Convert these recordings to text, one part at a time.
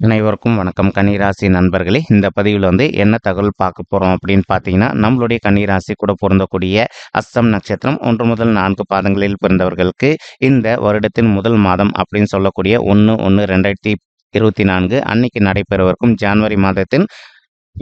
அனைவருக்கும் வணக்கம். கன்னிராசி நண்பர்களே இந்த பதிவில் வந்து என்ன தகவல் பார்க்க போகிறோம் அப்படின்னு பார்த்தீங்கன்னா நம்மளுடைய கன்னிராசி கூட பொருந்தக்கூடிய அஸ்தம் நட்சத்திரம் ஒன்று முதல் நான்கு பாதங்களில் பிறந்தவர்களுக்கு இந்த வருடத்தின் முதல் மாதம் அப்படின்னு சொல்லக்கூடிய ஒன்று ஒன்று ரெண்டாயிரத்தி இருபத்தி நான்கு அன்னைக்கு நடைபெறவிருக்கும் ஜனவரி மாதத்தின்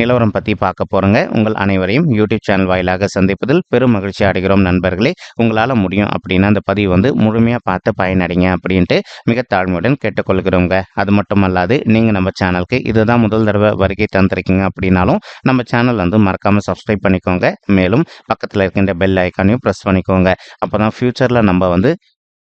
நிலவரம் பற்றி பார்க்க போகிறோங்க உங்கள் அனைவரையும் யூடியூப் சேனல் வாயிலாக சந்திப்பதில் பெரும் மகிழ்ச்சி அடைகிறோம் நண்பர்களே. உங்களால் முடியும் அப்படின்னா அந்த பதிவு வந்து முழுமையாக பார்த்து பயனடைங்க அப்படின்ட்டு மிக தாழ்மையுடன் கேட்டுக்கொள்கிறோங்க. அது மட்டும் அல்லாது நீங்கள் நம்ம சேனலுக்கு இதுதான் முதல் தடவை வருகை தந்திருக்கீங்க அப்படின்னாலும் நம்ம சேனல் வந்து மறக்காமல் சப்ஸ்கிரைப் பண்ணிக்கோங்க. மேலும் பக்கத்தில் இருக்கின்ற பெல் ஐக்கானையும் ப்ரெஸ் பண்ணிக்கோங்க. அப்போ தான் ஃப்யூச்சரில் நம்ம வந்து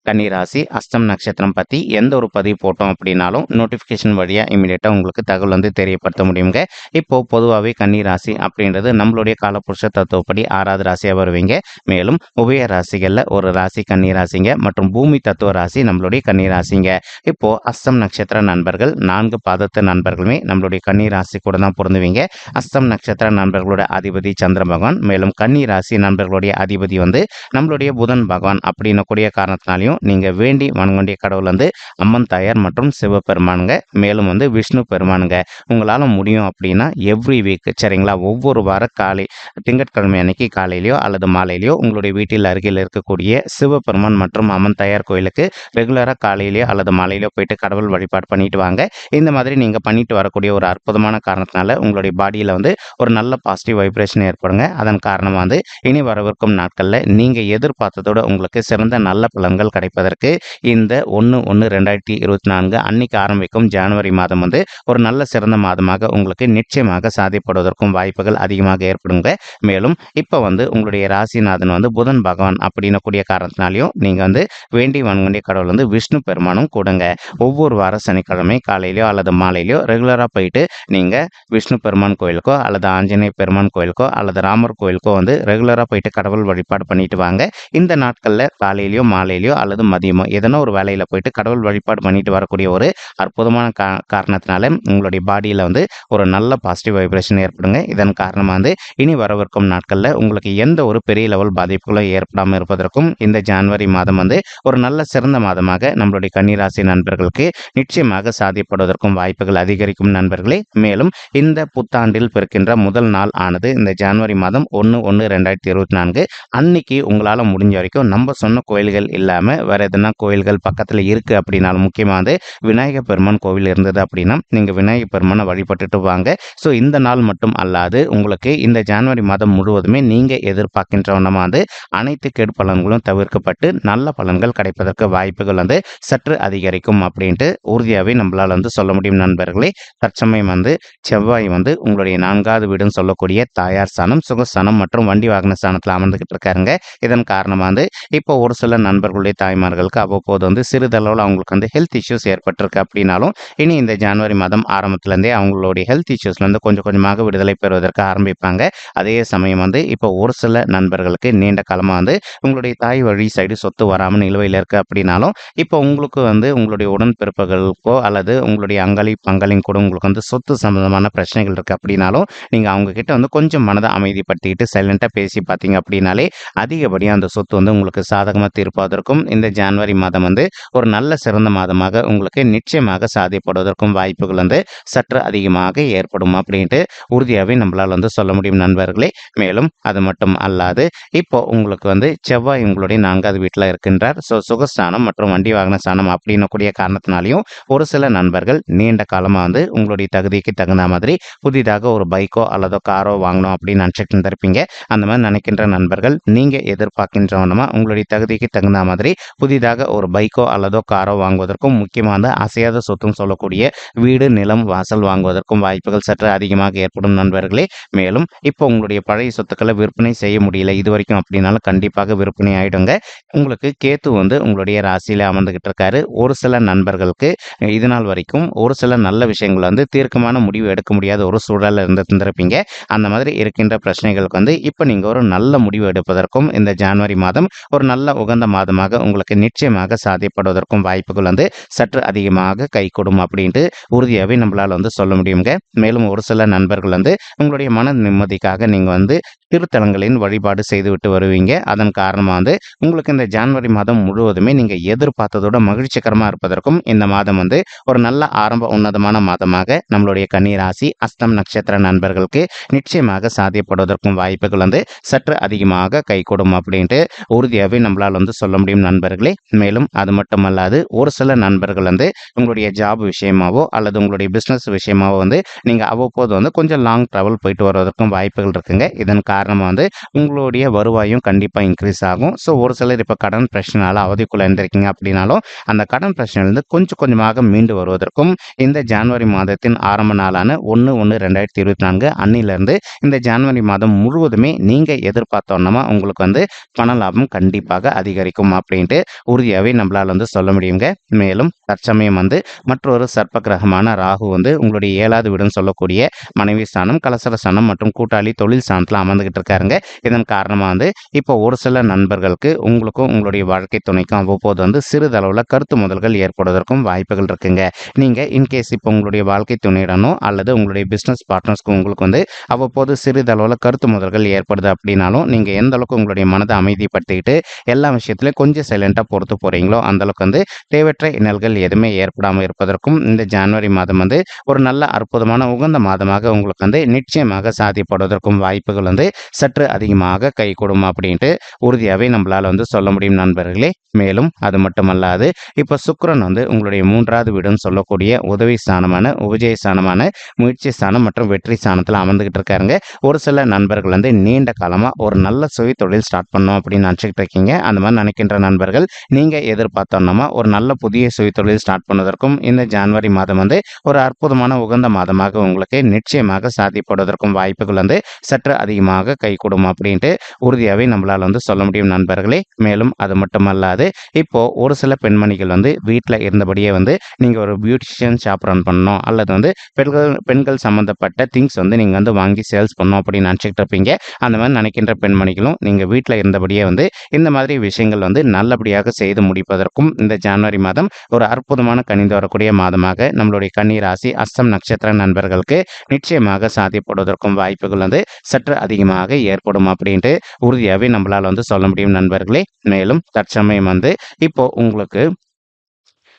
கன்னிராசி அஸ்தம் நட்சத்திரம் பற்றி எந்த ஒரு பதிவு போட்டோம் அப்படின்னாலும் நோட்டிஃபிகேஷன் வழியாக இமீடியட்டாக உங்களுக்கு தகவல் வந்து தெரியப்படுத்த முடியுங்க. இப்போ பொதுவாகவே கன்னிராசி அப்படின்றது நம்மளுடைய காலப்புருஷ தத்துவப்படி ஆறாவது ராசியாக வருவீங்க. மேலும் உபய ராசிகளில் ஒரு ராசி கன்னிராசிங்க மற்றும் பூமி தத்துவ ராசி நம்மளுடைய கன்னிராசிங்க. இப்போ அஸ்தம் நட்சத்திர நண்பர்கள் நான்கு பாதத்து நண்பர்களுமே நம்மளுடைய கன்னிராசி கூட தான் பொருந்துவீங்க. அஸ்தம் நட்சத்திர நண்பர்களோட அதிபதி சந்திர பகவான் மேலும் கன்னிராசி நண்பர்களுடைய அதிபதி வந்து நம்மளுடைய புதன் பகவான் அப்படின்னக்கூடிய காரணத்தினாலையும் நீங்கள் வேண்டி வணங்கக்கூடிய கடவுள் வந்து அம்மன் தாயார் மற்றும் சிவபெருமானுங்க மேலும் வந்து விஷ்ணு பெருமானுங்க. உங்களால் முடியும் அப்படின்னா எவ்ரி வீக் சரிங்களா? ஒவ்வொரு வார காலை திங்கட்கிழமை அன்னைக்கு காலையிலையோ அல்லது மாலையிலையோ உங்களுடைய வீட்டில் அருகில் இருக்கக்கூடிய சிவபெருமான் மற்றும் அம்மன் தாயார் கோயிலுக்கு ரெகுலராக காலையிலையோ அல்லது மாலையிலையோ போயிட்டு கடவுள் வழிபாடு பண்ணிட்டு வாங்க. இந்த மாதிரி நீங்கள் பண்ணிட்டு வரக்கூடிய ஒரு அற்புதமான காரணத்தினால உங்களுடைய பாடியில் வந்து ஒரு நல்ல பாசிட்டிவ் வைப்ரேஷன் ஏற்படுங்க. அதன் காரணமாக வந்து இனி வரவிருக்கும் நாட்களில் நீங்கள் எதிர்பார்த்ததோட உங்களுக்கு சிறந்த நல்ல பலன்கள் கிடைப்பதற்கு இந்த ஒன்று ஒன்று ரெண்டாயிரத்தி இருபத்தி நான்கு அன்னைக்கு ஆரம்பிக்கும் ஜனவரி மாதம் வந்து ஒரு நல்ல சிறந்த மாதமாக உங்களுக்கு நிச்சயமாக சாதிப்படுவதற்கும் வாய்ப்புகள் அதிகமாக ஏற்படுங்க. மேலும் இப்போ வந்து உங்களுடைய ராசிநாதன் வந்து புதன் பகவான் அப்படின்னு கூடிய காரணத்தினாலையும் நீங்கள் வந்து வேண்டி வன்கொண்டிய கடவுள் வந்து விஷ்ணு பெருமானும் கூடுங்க. ஒவ்வொரு வார சனிக்கிழமை காலையிலையோ அல்லது மாலையிலையோ ரெகுலராக போயிட்டு நீங்கள் விஷ்ணு பெருமான் கோயிலுக்கோ அல்லது ஆஞ்சநேய பெருமான் கோயிலுக்கோ அல்லது ராமர் கோயிலுக்கோ வந்து ரெகுலராக போயிட்டு கடவுள் வழிபாடு பண்ணிட்டு வாங்க. இந்த நாட்களில் காலையிலையோ மாலையிலையோ அல்லது மதியமோ எதனா ஒரு வேலையில் போயிட்டு கடவுள் வழிபாடு பண்ணிட்டு வரக்கூடிய ஒரு அற்புதமான கா காரணத்தினால உங்களுடைய பாடியில் வந்து ஒரு நல்ல பாசிட்டிவ் வைப்ரேஷன் ஏற்படுங்க. இதன் காரணமாக வந்து இனி வரவிருக்கும் நாட்களில் உங்களுக்கு எந்த ஒரு பெரிய லெவல் பாதிப்புகளும் ஏற்படாமல் இருப்பதற்கும் இந்த ஜான்வரி மாதம் வந்து ஒரு நல்ல சிறந்த மாதமாக நம்மளுடைய கன்னிராசி நண்பர்களுக்கு நிச்சயமாக சாதிப்படுவதற்கும் வாய்ப்புகள் அதிகரிக்கும் நண்பர்களே. மேலும் இந்த புத்தாண்டில் பிறக்கின்ற முதல் நாள் ஆனது இந்த ஜான்வரி மாதம் ஒன்று ஒன்று ரெண்டாயிரத்தி இருபத்தி நான்கு அன்னைக்கு உங்களால் முடிஞ்ச வரைக்கும் நம்ம சொன்ன கோயில்கள் இல்லாமல் வேறு எதனா கோயில்கள் பக்கத்தில் இருக்குது அப்படின்னாலும் முக்கியமாக வந்து விநாயகர் பெருமான் கோவில் இருந்தது அப்படின்னா நீங்கள் விநாயகர் பெருமானை வழிபட்டுட்டு வாங்க. ஸோ இந்த நாள் மட்டும் அல்லாது உங்களுக்கு இந்த ஜான்வரி மாதம் முழுவதுமே நீங்கள் எதிர்பார்க்கின்றவனமாக வந்து அனைத்து கெடுப்பலன்களும் தவிர்க்கப்பட்டு நல்ல பலன்கள் கிடைப்பதற்கு வாய்ப்புகள் வந்து சற்று அதிகரிக்கும் அப்படின்ட்டு உறுதியாகவே நம்மளால் வந்து சொல்ல முடியும் நண்பர்களே. தற்சமயம் வந்து செவ்வாய் வந்து உங்களுடைய நான்காவது வீடுன்னு சொல்லக்கூடிய தாயார் ஸ்தானம் சுகஸ்தானம் மற்றும் வண்டி வாகன ஸ்தானத்தில் அமர்ந்துகிட்டு இருக்காருங்க. இதன் காரணமாக வந்து இப்போ ஒரு சில நண்பர்களுடைய தாய்மார்களுக்கு அவ்வப்போது வந்து சிறிதளவில் அவங்களுக்கு வந்து ஹெல்த் இஷ்யூஸ் ஏற்பட்டிருக்கு அப்படின்னாலும் இனி இந்த ஜனவரி மாதம் ஆரம்பத்துலேருந்தே அவங்களுடைய ஹெல்த் இஷ்யூஸ்லேருந்து கொஞ்சம் கொஞ்சமாக விடுதலை பெறுவதற்கு ஆரம்பிப்பாங்க. அதே சமயம் வந்து இப்போ ஒரு சில நண்பர்களுக்கு நீண்ட காலமாக வந்து உங்களுடைய தாய் வழி சைடு சொத்து வராமல் நிலுவையில் இருக்குது அப்படின்னாலும் இப்போ உங்களுக்கு வந்து உங்களுடைய உடன்பிறப்புகளுக்கோ அல்லது உங்களுடைய அங்காளி பங்களின் கூட உங்களுக்கு வந்து சொத்து சம்பந்தமான பிரச்சனைகள் இருக்குது அப்படின்னாலும் நீங்கள் அவங்கக்கிட்ட வந்து கொஞ்சம் மனதை அமைதிப்படுத்திக்கிட்டு சைலண்ட்டாக பேசி பார்த்தீங்க அப்படின்னாலே அதிகப்படியாக அந்த சொத்து வந்து உங்களுக்கு சாதகமாக தீர்ப்பதற்கும் இந்த ஜான்வரி மாதம் வந்து ஒரு நல்ல சிறந்த மாதமாக உங்களுக்கு நிச்சயமாக சாதிப்படுவதற்கும் வாய்ப்புகள் வந்து சற்று அதிகமாக ஏற்படும் அப்படின்ட்டு உறுதியாகவே நம்மளால் வந்து சொல்ல முடியும் நண்பர்களே. மேலும் அது மட்டும் அல்லாது இப்போ உங்களுக்கு வந்து செவ்வாய் உங்களுடைய நான்காவது வீட்டில் இருக்கின்றார். ஸோ சுகஸ்தானம் மற்றும் வண்டி வாகன ஸ்தானம் அப்படின்னு கூடிய காரணத்தினாலையும் ஒரு சில நண்பர்கள் நீண்ட காலமாக வந்து உங்களுடைய தகுதிக்கு தகுந்த மாதிரி புதிதாக ஒரு பைக்கோ அல்லதோ காரோ வாங்கணும் அப்படின்னு நினச்சிட்டு இருந்திருப்பீங்க. அந்த மாதிரி நினைக்கின்ற நண்பர்கள் நீங்கள் எதிர்பார்க்கின்றவனமா உங்களுடைய தகுதிக்கு தகுந்த மாதிரி புதிதாக ஒரு பைக்கோ அல்லதோ காரோ வாங்குவதற்கும் முக்கியமான அசையாத சொத்தும் சொல்லக்கூடிய வீடு நிலம் வாசல் வாங்குவதற்கும் வாய்ப்புகள் சற்று அதிகமாக ஏற்படும் நண்பர்களே. மேலும் இப்போ உங்களுடைய பழைய சொத்துக்களை விற்பனை செய்ய முடியல. இது வரைக்கும் அப்படின்னாலும் கண்டிப்பாக விற்பனை ஆயிடுங்க. உங்களுக்கு கேத்து வந்து உங்களுடைய ராசியில் அமர்ந்துகிட்டு இருக்காரு. ஒரு சில நண்பர்களுக்கு இது நாள் வரைக்கும் ஒரு சில நல்ல விஷயங்கள் வந்து தீர்க்கமான முடிவு எடுக்க முடியாத ஒரு சூழலில் இருந்து தந்திருப்பீங்க அந்த மாதிரி இருக்கின்ற பிரச்சனைகளுக்கு வந்து இப்போ நீங்கள் ஒரு நல்ல முடிவு எடுப்பதற்கும் இந்த ஜனவரி மாதம் ஒரு நல்ல உகந்த மாதமாக உங்களுக்கு உங்களுக்கு நிச்சயமாக சாதிப்படுவதற்கும் வாய்ப்புகள் வந்து சற்று அதிகமாக கை கொடும் அப்படின்ட்டு உறுதியாகவே நம்மளால் வந்து சொல்ல முடியுங்க. மேலும் ஒரு சில நண்பர்கள் வந்து உங்களுடைய மன நிம்மதிக்காக நீங்கள் வந்து திருத்தலங்களின் வழிபாடு செய்துவிட்டு வருவீங்க. அதன் காரணமாக வந்து உங்களுக்கு இந்த ஜான்வரி மாதம் முழுவதுமே நீங்கள் எதிர்பார்த்ததோட மகிழ்ச்சிகரமாக இருப்பதற்கும் இந்த மாதம் வந்து ஒரு நல்ல ஆரம்ப உன்னதமான மாதமாக நம்மளுடைய கன்னிராசி அஸ்தம் நட்சத்திர நண்பர்களுக்கு நிச்சயமாக சாத்தியப்படுவதற்கும் வாய்ப்புகள் வந்து சற்று அதிகமாக கைகூடும் அப்படின்ட்டு உறுதியாகவே நம்மளால் வந்து சொல்ல முடியும் நண்பர்களே. மேலும் அது மட்டுமல்லாது ஒரு சில நண்பர்கள் வந்து உங்களுடைய ஜாப் விஷயமாவோ அல்லது உங்களுடைய பிஸ்னஸ் விஷயமாவோ வந்து நீங்கள் அவ்வப்போது வந்து கொஞ்சம் லாங் ட்ராவல் போயிட்டு வருவதற்கும் வாய்ப்புகள் இருக்குங்க. இதன் காரணமாக வந்து உங்களுடைய வருவாயும் கண்டிப்பாக இன்க்ரீஸ் ஆகும். ஸோ ஒரு சிலர் இப்போ கடன் பிரச்சனையால் அவதிக்குள்ளே இருந்திருக்கீங்க அப்படின்னாலும் அந்த கடன் பிரச்சனையிலிருந்து கொஞ்சம் கொஞ்சமாக மீண்டு வருவதற்கும் இந்த ஜான்வரி மாதத்தின் ஆரம்ப நாளான ஒன்று ஒன்று ரெண்டாயிரத்தி இருபத்தி நான்கு அன்னிலிருந்து இந்த ஜான்வரி மாதம் முழுவதுமே நீங்கள் எதிர்பார்த்தோன்னா உங்களுக்கு வந்து பண லாபம் கண்டிப்பாக அதிகரிக்கும் அப்படின்ட்டு உறுதியாகவே நம்மளால் வந்து சொல்ல முடியுங்க. மேலும் தற்சமயம் வந்து மற்றொரு சர்ப்ப கிரகமான ராகு வந்து உங்களுடைய ஏழாவது வீடுன்னு சொல்லக்கூடிய மனைவி ஸ்தானம் கலசர ஸ்தானம் மற்றும் கூட்டாளி தொழில் ஸ்தானத்தில் அமர்ந்துகிட்டு இருக்காருங்க. இதன் காரணமாக வந்து இப்போ ஒரு சில நண்பர்களுக்கு உங்களுக்கும் உங்களுடைய வாழ்க்கை துணைக்கும் அவ்வப்போது வந்து சிறிதளவில் கருத்து முதல்கள் ஏற்படுவதற்கும் வாய்ப்புகள் இருக்குங்க. நீங்கள் இன்கேஸ் இப்போ உங்களுடைய வாழ்க்கை துணையிடனோ அல்லது உங்களுடைய பிஸ்னஸ் பார்ட்னர்ஸ்க்கு உங்களுக்கு வந்து அவ்வப்போது சிறிதளவில் கருத்து முதல்கள் ஏற்படுது அப்படின்னாலும் நீங்கள் எந்த அளவுக்கு உங்களுடைய மனதை அமைதிப்படுத்திக்கிட்டு எல்லா விஷயத்துலையும் கொஞ்சம் சைலண்ட்டாக பொறுத்து போகிறீங்களோ அந்தளவுக்கு வந்து தேவையற்ற இன்னல்கள் எதுவுமே ஏற்படாமல் இருப்பதற்கும் இந்த ஜனவரி மாதம் வந்து ஒரு நல்ல அற்புதமான உகந்த மாதமாக உங்களுக்கு வந்து நிச்சயமாக சாதிப்படுவதற்கும் வாய்ப்புகள் வந்து சற்று அதிகமாக கை கொடுமா அப்படின்ட்டு உறுதியாகவே நம்மளால் வந்து சொல்ல முடியும் நண்பர்களே. மேலும் அது மட்டுமல்லாது இப்போ சுக்கரன் வந்து உங்களுடைய மூன்றாவது வீடுன்னு சொல்லக்கூடிய உதவி ஸ்தானமான உபஜய ஸ்தானமான முயற்சி ஸ்தானம் மற்றும் வெற்றி ஸ்தானத்தில் அமர்ந்துகிட்டு இருக்காருங்க. ஒரு சில நண்பர்கள் வந்து நீண்ட காலமாக ஒரு நல்ல சுய தொழில் ஸ்டார்ட் பண்ணோம் அப்படின்னு நினச்சிக்கிட்டு இருக்கீங்க. அந்த மாதிரி நினைக்கின்ற நண்பர்கள் நீங்கள் எதிர்பார்த்தோன்னா ஒரு நல்ல புதிய சுய தொழில் ஸ்டார்ட் பண்ணுவதற்கும் இந்த ஜனவரி மாதம் வந்து ஒரு அற்புதமான உகந்த மாதமாக உங்களுக்கு நிச்சயமாக சாத்தியப்படுவதற்கும் வாய்ப்புகள் வந்து சற்று அதிகமாக கை கொடுக்கும் அப்படின்ட்டு உறுதியாகவே நம்மளால் வந்து சொல்ல முடியும் நண்பர்களே. மேலும் அது மட்டுமல்லாது இப்போ ஒரு சில பெண்மணிகள் வந்து வீட்டில் இருந்தபடியே வந்து நீங்கள் ஒரு பியூட்டிஷியன் ஷாப் ரன் பண்ணணும் அல்லது வந்து பெண்கள் பெண்கள் சம்மந்தப்பட்ட திங்ஸ் வந்து நீங்கள் வந்து வாங்கி சேல்ஸ் பண்ணணும் அப்படின்னு நினச்சிக்கிட்டு இருப்பீங்க. அந்த மாதிரி நினைக்கின்ற பெண்மணிகளும் நீங்கள் வீட்டில் இருந்தபடியே வந்து இந்த மாதிரி விஷயங்கள் வந்து நல்லபடியாக செய்து முடிப்பதற்கும் இந்த ஜனவரி மாதம் ஒரு அற்புதமான கணிந்து வரக்கூடிய மாதமாக நம்மளுடைய கன்னி ராசி அஸ்தம் நட்சத்திர நண்பர்களுக்கு நிச்சயமாக சாத்தியப்படுவதற்கும் வாய்ப்புகள் வந்து சற்று அதிகமாக ஏற்படும் அப்படின்ட்டு உறுதியாகவே நம்மளால் வந்து சொல்ல முடியும் நண்பர்களே. மேலும் தற்சமயம் வந்து இப்போ உங்களுக்கு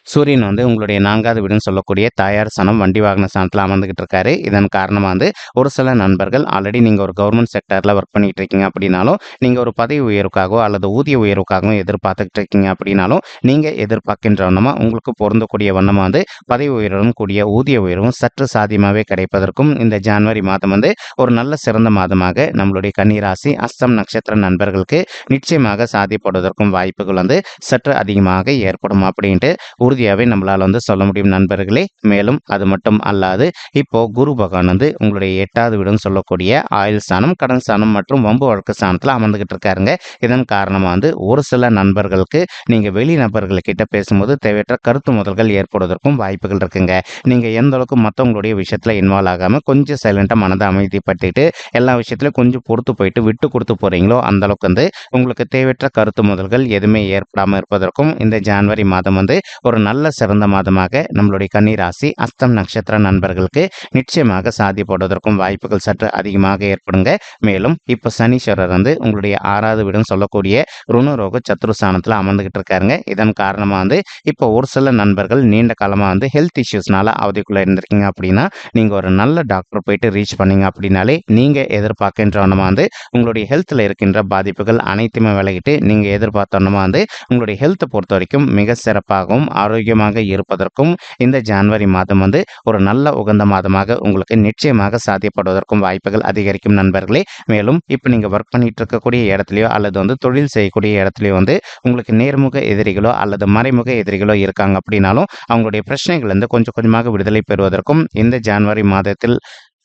சூரியன் வந்து உங்களுடைய நான்காவது வீடுன்னு சொல்லக்கூடிய தாயார் சனம் வண்டி வாகன சனத்தில் அமர்ந்துகிட்டு இருக்காரு. இதன் காரணமாக வந்து ஒரு சில நண்பர்கள் ஆல்ரெடி நீங்கள் ஒரு கவர்மெண்ட் செக்டரில் ஒர்க் பண்ணிட்டு இருக்கீங்க அப்படின்னாலும் நீங்கள் ஒரு பதவி உயர்வுக்காகவோ அல்லது ஊதிய உயர்வுக்காகவோ எதிர்பார்த்துக்கிட்டு இருக்கீங்க அப்படின்னாலும் நீங்கள் எதிர்பார்க்கின்ற வண்ணமாக உங்களுக்கு பொருந்தக்கூடிய வண்ணமாக வந்து பதவி உயர்வும் கூடிய ஊதிய உயர்வும் சற்று சாத்தியமாகவே கிடைப்பதற்கும் இந்த ஜனவரி மாதம் வந்து ஒரு நல்ல சிறந்த மாதமாக நம்மளுடைய கன்னிராசி அஸ்தம் நட்சத்திர நண்பர்களுக்கு நிச்சயமாக சாதிப்படுவதற்கும் வாய்ப்புகள் வந்து சற்று அதிகமாக ஏற்படும் அப்படின்ட்டு உறுதியாகவே நம்மளால் வந்து சொல்ல முடியும் நண்பர்களே. மேலும் அது மட்டும் அல்லாது இப்போ குரு பகவான் வந்து உங்களுடைய எட்டாவது வீடுன்னு சொல்லக்கூடிய ஆயுள் ஸ்தானம் கடன் ஸ்தானம் மற்றும் வம்பு வழக்கு ஸ்தானத்தில் அமர்ந்துகிட்டு இருக்காருங்க. இதன் காரணமாக வந்து ஒரு சில நண்பர்களுக்கு நீங்கள் வெளி நபர்கள்கிட்ட பேசும்போது தேவையற்ற கருத்து முதல்கள் ஏற்படுவதற்கும் வாய்ப்புகள் இருக்குங்க. நீங்கள் எந்த அளவுக்கு மற்றவங்களுடைய விஷயத்தில் இன்வால்வ் ஆகாமல் கொஞ்சம் சைலண்ட்டாக மனதை அமைதிப்படுத்திட்டு எல்லா விஷயத்துலையும் கொஞ்சம் பொறுத்து போயிட்டு விட்டு கொடுத்து போகிறீங்களோ அந்த அளவுக்கு வந்து உங்களுக்கு தேவையற்ற கருத்து முதல்கள் எதுவுமே ஏற்படாமல் இருப்பதற்கும் இந்த ஜனவரி மாதம் வந்து ஒரு நல்ல சிறந்த மாதமாக நம்மளுடைய கன்னிராசி அஸ்தம் நட்சத்திர நண்பர்களுக்கு நிச்சயமாக சாத்தியப்படுவதற்கும் வாய்ப்புகள் சற்று அதிகமாக ஏற்படுங்க. மேலும் இப்போ சனீஸ்வரர் வந்து உங்களுடைய ஆறாவது வீடுன்னு சொல்லக்கூடிய ருணுரோக சத்ருஸ்தானத்தில் அமர்ந்துகிட்டு இருக்காருங்க. இதன் காரணமாக வந்து இப்போ ஒரு சில நண்பர்கள் நீண்ட காலமாக வந்து ஹெல்த் இஷ்யூஸ்னால அவதிக்குள்ளே இருந்திருக்கீங்க அப்படின்னா நீங்கள் ஒரு நல்ல டாக்டர் போயிட்டு ரீச் பண்ணீங்க அப்படின்னாலே நீங்கள் எதிர்பார்க்கின்றவனமா வந்து உங்களுடைய ஹெல்த்தில் இருக்கின்ற பாதிப்புகள் அனைத்துமே விலகிட்டு நீங்கள் எதிர்பார்த்தோன்னமா வந்து உங்களுடைய ஹெல்த்தை பொறுத்த வரைக்கும் மிக சிறப்பாகவும் ஆரோக்கியமாக இருப்பதற்கும் இந்த ஜான்வரி மாதம் வந்து ஒரு நல்ல உகந்த மாதமாக உங்களுக்கு நிச்சயமாக சாத்தியப்படுவதற்கும் வாய்ப்புகள் அதிகரிக்கும் நண்பர்களே. மேலும் இப்போ நீங்கள் ஒர்க் பண்ணிட்டு இருக்கக்கூடிய இடத்துலையோ அல்லது வந்து தொழில் செய்யக்கூடிய இடத்துலையோ வந்து உங்களுக்கு நேர்முக எதிரிகளோ அல்லது மறைமுக எதிரிகளோ இருக்காங்க அப்படின்னாலும் அவங்களுடைய பிரச்சனைகள் வந்து கொஞ்சம் கொஞ்சமாக விடுதலை பெறுவதற்கும் இந்த ஜான்வரி மாதத்தில்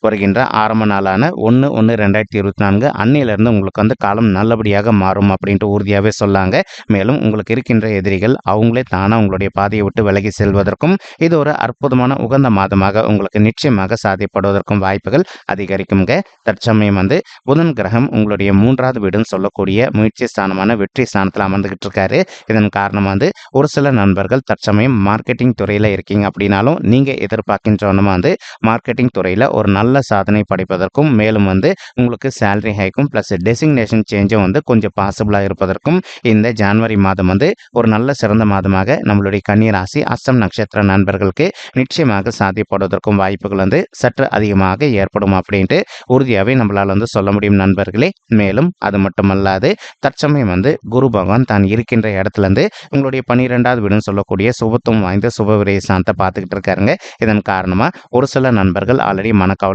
வருகின்ற ஆரம்ப நாளான ஒன்று ஒன்று ரெண்டாயிரத்தி இருபத்தி நான்கு அன்னையிலிருந்து உங்களுக்கு வந்து காலம் நல்லபடியாக மாறும் அப்படின்ட்டு உறுதியாகவே சொல்லாங்க. மேலும் உங்களுக்கு இருக்கின்ற எதிரிகள் அவங்களே தானாக உங்களுடைய பாதையை விட்டு விலகி செல்வதற்கும் இது ஒரு அற்புதமான உகந்த மாதமாக உங்களுக்கு நிச்சயமாக சாதிப்படுவதற்கும் வாய்ப்புகள் அதிகரிக்குங்க தற்சமயம் வந்து புதன் கிரகம் உங்களுடைய மூன்றாவது வீடுன்னு சொல்லக்கூடிய முயற்சி ஸ்தானமான வெற்றி ஸ்தானத்தில் அமர்ந்துகிட்டு இருக்காரு. இதன் காரணம் வந்து ஒரு சில நண்பர்கள் தற்சமயம் மார்க்கெட்டிங் துறையில் இருக்கீங்க அப்படின்னாலும் நீங்கள் எதிர்பார்க்கின்றவனும் வந்து மார்க்கெட்டிங் துறையில் ஒரு நல்ல சாதனை படைப்பதற்கும் மேலும் வந்து உங்களுக்கு சேலரி ஹைக்கும் ப்ளஸ் டெசிக்னேஷன் சேஞ்சும் வந்து கொஞ்சம் பாசிபிளாக இருப்பதற்கும் இந்த ஜான்வரி மாதம் வந்து ஒரு நல்ல சிறந்த மாதமாக நம்மளுடைய கன்னிராசி அஸ்தம் நட்சத்திர நண்பர்களுக்கு நிச்சயமாக சாத்தியப்படுவதற்கும் வாய்ப்புகள் வந்து சற்று அதிகமாக ஏற்படும் அப்படின்ட்டு உறுதியாகவே நம்மளால் வந்து சொல்ல முடியும் நண்பர்களே. மேலும் அது மட்டுமல்லாது தற்சமயம் வந்து குரு பகவான் தான் இருக்கின்ற இடத்துலேருந்து உங்களுடைய பன்னிரெண்டாவது வீடுன்னு சொல்லக்கூடிய சுபத்துவம் வாய்ந்த சுபவிரை சாந்தை பார்த்துக்கிட்டு இருக்காருங்க. இதன் காரணமாக ஒரு சில நண்பர்கள் ஆல்ரெடி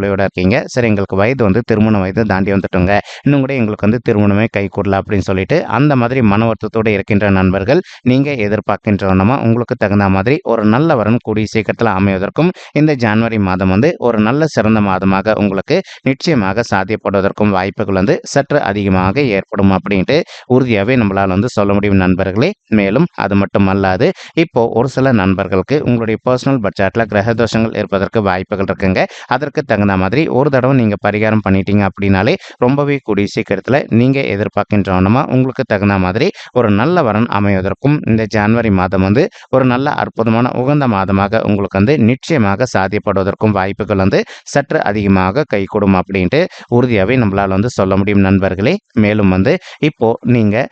மனக்கவலையோட இருக்கீங்க. சரி எங்களுக்கு வயது வந்து திருமண வயது தாண்டி வந்துட்டோங்க. இன்னும் கூட எங்களுக்கு வந்து திருமணமே கை கூடல அப்படின்னு சொல்லிட்டு அந்த மாதிரி மன வருத்தத்தோடு இருக்கின்ற நண்பர்கள் நீங்கள் எதிர்பார்க்கின்றவனமா உங்களுக்கு தகுந்த மாதிரி ஒரு நல்ல வரன் கூடிய சீக்கிரத்தில் அமைவதற்கும் இந்த ஜனவரி மாதம் வந்து ஒரு நல்ல சிறந்த மாதமாக உங்களுக்கு நிச்சயமாக சாத்தியப்படுவதற்கும் வாய்ப்புகள் வந்து சற்று அதிகமாக ஏற்படும் அப்படின்ட்டு உறுதியாகவே நம்மளால் வந்து சொல்ல முடியும் நண்பர்களே. மேலும் அது மட்டும் அல்லாது இப்போ ஒரு சில நண்பர்களுக்கு உங்களுடைய பர்சனல் பட்ஜெட்டில் கிரக தோஷங்கள் இருப்பதற்கு வாய்ப்புகள் இருக்குங்க. அதற்கு தகுந்த மாதிரி ஒரு தடவை நீங்கள் பரிகாரம் பண்ணிட்டீங்க அப்படின்னாலே ரொம்பவே கூடிய சீக்கிரத்தில் நீங்கள் எதிர்பார்க்கின்றவனமா உங்களுக்கு தகுந்த மாதிரி ஒரு நல்ல வரன் அமைவதற்கும் இந்த ஜான்வரி மாதம் வந்து ஒரு நல்ல அற்புதமான உகந்த மாதமாக உங்களுக்கு வந்து நிச்சயமாக சாத்தியப்படுவதற்கும் வாய்ப்புகள் வந்து சற்று அதிகமாக கைகூடும் அப்படின்ட்டு உறுதியாகவே நம்மளால் வந்து சொல்ல முடியும் நண்பர்களே. மேலும் வந்து இப்போது நீங்கள்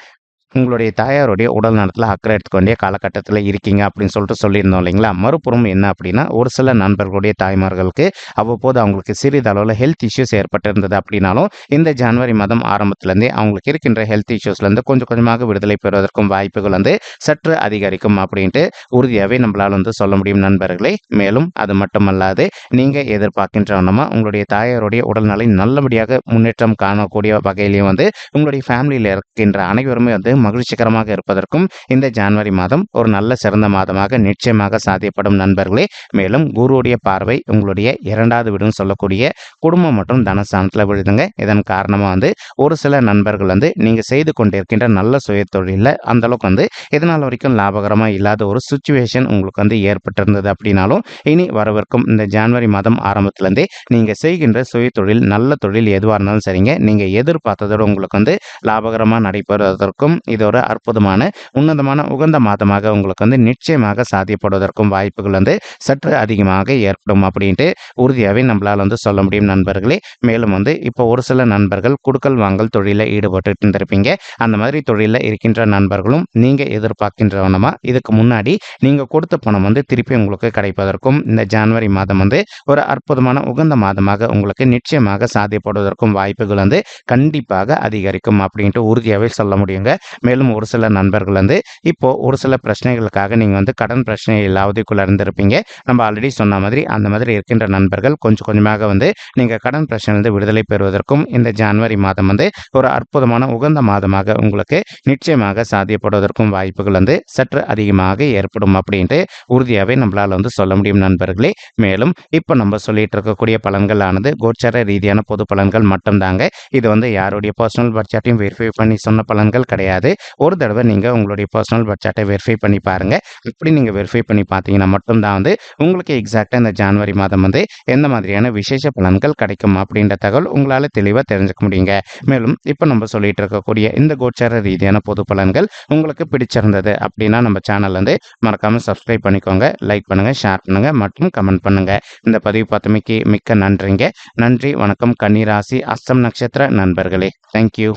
உங்களுடைய தாயாருடைய உடல் நலத்தில் அக்கறை எடுத்துக்க வேண்டிய காலகட்டத்தில் இருக்கீங்க அப்படின்னு சொல்லிட்டு சொல்லியிருந்தோம் இல்லைங்களா? மறுபுறம் என்ன அப்படின்னா ஒரு சில நண்பர்களுடைய தாய்மார்களுக்கு அவ்வப்போது அவங்களுக்கு சிறிதளவில் ஹெல்த் இஷ்யூஸ் ஏற்பட்டிருந்தது அப்படின்னாலும் இந்த ஜனவரி மாதம் ஆரம்பத்துலேருந்தே அவங்களுக்கு இருக்கின்ற ஹெல்த் இஷ்யூஸ்லேருந்து கொஞ்சம் கொஞ்சமாக விடுதலை பெறுவதற்கும் வாய்ப்புகள் வந்து சற்று அதிகரிக்கும் அப்படின்ட்டு உறுதியாகவே நம்மளால் வந்து சொல்ல முடியும் நண்பர்களே. மேலும் அது மட்டுமல்லாது நீங்கள் எதிர்பார்க்கின்றவனமா உங்களுடைய தாயாருடைய உடல்நலை நல்லபடியாக முன்னேற்றம் காணக்கூடிய வகையிலையும் வந்து உங்களுடைய ஃபேமிலியில் இருக்கின்ற அனைவருமே வந்து மகிழ்ச்சிகரமாக இருப்பதற்கும் இந்த ஜான்வரி மாதம் ஒரு நல்ல சிறந்த மாதமாக நிச்சயமாக சாத்தியப்படும் நண்பர்களே. மேலும் குருவுடைய பார்வை உங்களுடைய இரண்டாவது வீடுன்னு சொல்லக்கூடிய குடும்பம் மற்றும் தனஸ்தானத்தில் விழுதுங்க. இதன் காரணமாக வந்து ஒரு சில நண்பர்கள் வந்து நீங்கள் செய்து கொண்டிருக்கின்ற நல்ல சுய தொழிலில் அந்தளவுக்கு வந்து இதனால் வரைக்கும் லாபகரமாக இல்லாத ஒரு சுச்சுவேஷன் உங்களுக்கு வந்து ஏற்பட்டிருந்தது அப்படின்னாலும் இனி வரவிருக்கும் இந்த ஜான்வரி மாதம் ஆரம்பத்துலேருந்தே நீங்கள் செய்கின்ற சுய தொழில் நல்ல தொழில் எதுவாக இருந்தாலும் சரிங்க. நீங்கள் எதிர்பார்த்ததோடு உங்களுக்கு வந்து லாபகரமாக நடைபெறுவதற்கும் இது ஒரு அற்புதமான உன்னதமான உகந்த மாதமாக உங்களுக்கு வந்து நிச்சயமாக சாத்தியப்படுவதற்கும் வாய்ப்புகள் வந்து சற்று அதிகமாக ஏற்படும் அப்படின்ட்டு உறுதியாகவே நம்மளால் வந்து சொல்ல முடியும் நண்பர்களே. மேலும் வந்து இப்போ ஒரு சில நண்பர்கள் குடுக்கல் வாங்கல் தொழிலில் ஈடுபட்டு இருந்திருப்பீங்க. அந்த மாதிரி தொழிலில் இருக்கின்ற நண்பர்களும் நீங்கள் எதிர்பார்க்கின்றவனமா இதுக்கு முன்னாடி நீங்கள் கொடுத்த பணம் வந்து திருப்பி உங்களுக்கு கிடைப்பதற்கும் இந்த ஜனவரி மாதம் வந்து ஒரு அற்புதமான உகந்த மாதமாக உங்களுக்கு நிச்சயமாக சாத்தியப்படுவதற்கும் வாய்ப்புகள் வந்து கண்டிப்பாக அதிகரிக்கும் அப்படின்ட்டு உறுதியாகவே சொல்ல முடியுங்க. மேலும் ஒரு சில நண்பர்கள் வந்து இப்போ ஒரு சில பிரச்சனைகளுக்காக நீங்கள் வந்து கடன் பிரச்சனை இல்லாவதுக்குள்ள இருந்திருப்பீங்க. நம்ம ஆல்ரெடி சொன்ன மாதிரி அந்த மாதிரி இருக்கின்ற நண்பர்கள் கொஞ்சம் கொஞ்சமாக வந்து நீங்கள் கடன் பிரச்சனையிலிருந்து விடுதலை பெறுவதற்கும் இந்த ஜனவரி மாதம் வந்து ஒரு அற்புதமான உகந்த மாதமாக உங்களுக்கு நிச்சயமாக சாத்தியப்படுவதற்கும் வாய்ப்புகள் வந்து சற்று அதிகமாக ஏற்படும் அப்படின்ட்டு உறுதியாகவே நம்மளால் வந்து சொல்ல முடியும் நண்பர்களே. மேலும் இப்போ நம்ம சொல்லிட்டு இருக்கக்கூடிய பலன்களானது கோச்சார ரீதியான பொது பலன்கள் மட்டும்தாங்க. இது வந்து யாருடைய பர்சனல் பட்ஜெட்டையும் வெரிஃபை பண்ணி சொன்ன பலன்கள் கிடையாது. கிடையாது. ஒரு தடவை நீங்கள் உங்களுடைய பர்சனல் பட்ஜெட்டை வெரிஃபை பண்ணி பாருங்கள் இப்படி நீங்கள் வெரிஃபை பண்ணி பார்த்தீங்கன்னா மட்டும்தான் வந்து உங்களுக்கு எக்ஸாக்டாக இந்த ஜனவரி மாதம் வந்து எந்த மாதிரியான விசேஷ பலன்கள் கிடைக்கும் அப்படின்ற தகவல் உங்களால் தெளிவாக தெரிஞ்சுக்க முடியுங்க. மேலும் இப்போ நம்ம சொல்லிட்டு இருக்கக்கூடிய இந்த கோச்சார ரீதியான பொது பலன்கள் உங்களுக்கு பிடிச்சிருந்தது அப்படின்னா நம்ம சேனல் வந்து மறக்காமல் சப்ஸ்கிரைப் பண்ணிக்கோங்க. லைக் பண்ணுங்கள் ஷேர் பண்ணுங்கள் மற்றும் கமெண்ட் பண்ணுங்கள் இந்த பதிவு பார்த்தமைக்கு மிக்க நன்றிங்க. நன்றி வணக்கம். கன்னிராசி அஸ்தம் நட்சத்திர நண்பர்களே. தேங்க்யூ